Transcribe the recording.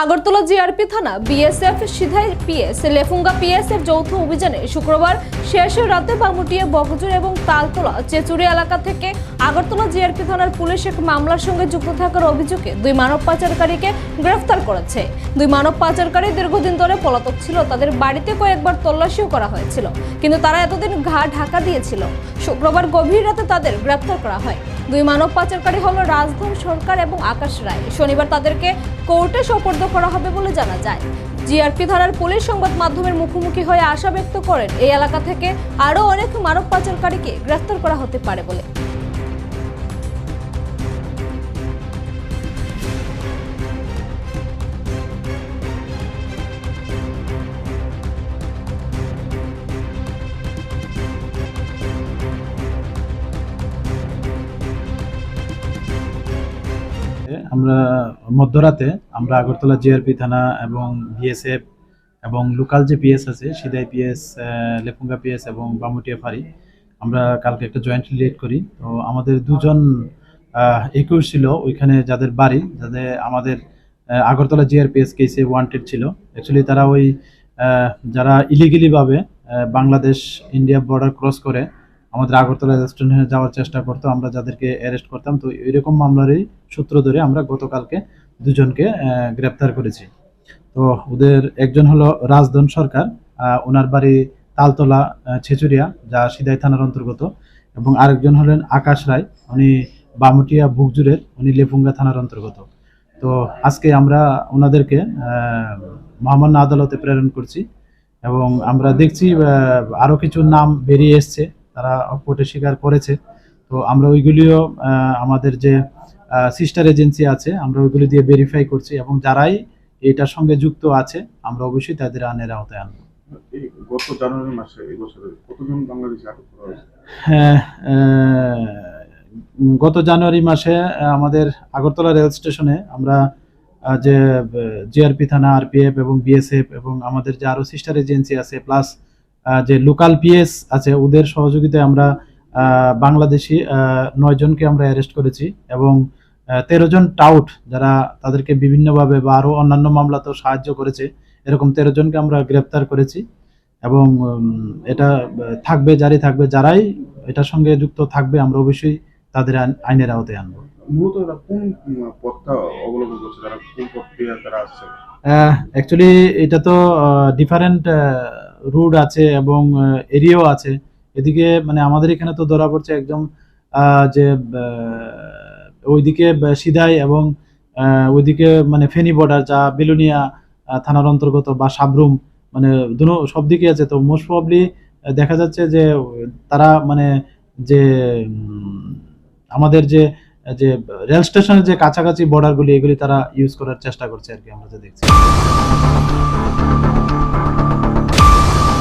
Agartala GRP থানা, BSF, Sidhai PS, Lefunga PS এর যৌথ অভিযানে শুক্রবার শেষ রাতে বামুটিয়া বকজুর এবং তালতলা চেচুরি এলাকা থেকে আগরতলা জিআরপি থানার পুলিশ এক মামলার সঙ্গে যুক্ত থাকার অভিযোগে দুই মানব পাচারকারীকে গ্রেফতার করেছে। দুই মানব পাচারকারী দীর্ঘদিন ধরে পলাতক ছিল। তাদের বাড়িতে কয়েকবার তল্লাশিও করা হয়েছিল। কিন্তু তারা এতদিন ঘা ঢাকা দিয়েছিল। শুক্রবার গভীর রাতে তাদের গ্রেফতার করা হয়। দুই মানব পাচারকারী হল রাজধন সরকার এবং আকাশ রায়। শনিবার তাদেরকে কোর্টে সোপর্দ করা হবে বলে জানা যায়। জিআরপি ধারার পুলিশ সংবাদ মাধ্যমের মুখোমুখি হয়ে আশা ব্যক্ত করেন, এই এলাকা থেকে আরও অনেক মানব পাচারকারীকে গ্রেফতার করা হতে পারে বলে। আমরা মধ্যরাতে আমরা আগরতলা জিআরপি থানা এবং বিএসএফ এবং লোকাল যে পিএস আছে, সিদাই পিএস লেফুঙ্গা পিএস এবং বামুটিয়া ফাঁড়ি, আমরা কালকে একটা জয়েন্ট লিড করি। তো আমাদের দুজন একুশ ছিল ওইখানে যাদের বাড়ি, যাদের আমাদের আগরতলা জিআরপিএস কেসে ওয়ান্টেড ছিল। অ্যাকচুয়ালি তারা ওই যারা ইলিগেলিভাবে বাংলাদেশ ইন্ডিয়া বর্ডার ক্রস করে আমাদের আগরতলা রেস্টুরেন্টে যাওয়ার চেষ্টা করতো, আমরা যাদেরকে অ্যারেস্ট করতাম। তো এরকম মামলারই সূত্র ধরে আমরা গতকালকে দুজনকে গ্রেপ্তার করেছি। তো ওদের একজন হলো রাজধন সরকার ওনার বাড়ি তালতলা ছেচুরিয়া, যা সিদাই থানার অন্তর্গত। এবং আরেকজন হলেন আকাশ রায়, উনি বামুটিয়া বুকজুরের উনি লেপুঙ্গা থানার অন্তর্গত। তো আজকে আমরা ওনাদেরকে মহামান্য আদালতে প্রেরণ করছি এবং আমরা দেখছি আরও কিছু নাম বেরিয়ে এসছে। তারা কোর্টে স্বীকার করেছে। তো আমরা ওইগুলিও আমাদের যে সিস্টার এজেন্সি আছে আমরা ওইগুলি দিয়ে ভেরিফাই করছি এবং যারাই এটার সঙ্গে যুক্ত আছে আমরা অবশ্যই তাদের আনের আওতায় আনব। গত জানুয়ারি মাসে এই বছরে কতজন বাংলাদেশি আটক করা হয়েছে? হ্যাঁ গত জানুয়ারি মাসে আমাদের আগরতলা রেল স্টেশনে আমরা যে জিআরপি থানা আরপিএফ এবং বিএসএফ এবং আমাদের যে আরও সিস্টার এজেন্সি আছে প্লাস যে লোকাল পিএস আছে ওদের সহযোগিতায় আমরা বাংলাদেশি আহ, নয় জনকে আমরা অ্যারেস্ট করেছি এবং তেরো জন টাউট যারা তাদেরকে বিভিন্নভাবে বা আরও অন্যান্য মামলাতেও সাহায্য করেছে এরকম তেরো জনকে আমরা গ্রেপ্তার করেছি এবং এটা থাকবে জারি থাকবে যারাই এটার সঙ্গে যুক্ত থাকবে আমরা অবশ্যই তাদের আইন- আইনের আওতায় আনব। মূলত কোন পথটা অবলম্বন করছে? যারা কোন পথ দিয়ে তারা আসছে? অ্যাকচুয়ালি এটা তো ডিফারেন্ট রুট আছে এবং এরিয়াও আছে। এদিকে মানে আমাদের এখানে তো ধরা পড়ছে একদম যে ওইদিকে সিদাই এবং ওইদিকে মানে ফেনী বর্ডার যা বেলুনিয়া থানার অন্তর্গত বা সাবরুম মানে দুনো, সব দিকে আছে। তো মোস্ট প্রবলি দেখা যাচ্ছে যে, তারা মানে যে আমাদের যে যে, রেল স্টেশনের যে কাছাকাছি বর্ডারগুলি এগুলি তারা ইউজ করার চেষ্টা করছে আর কি, আমরা যা দেখছি।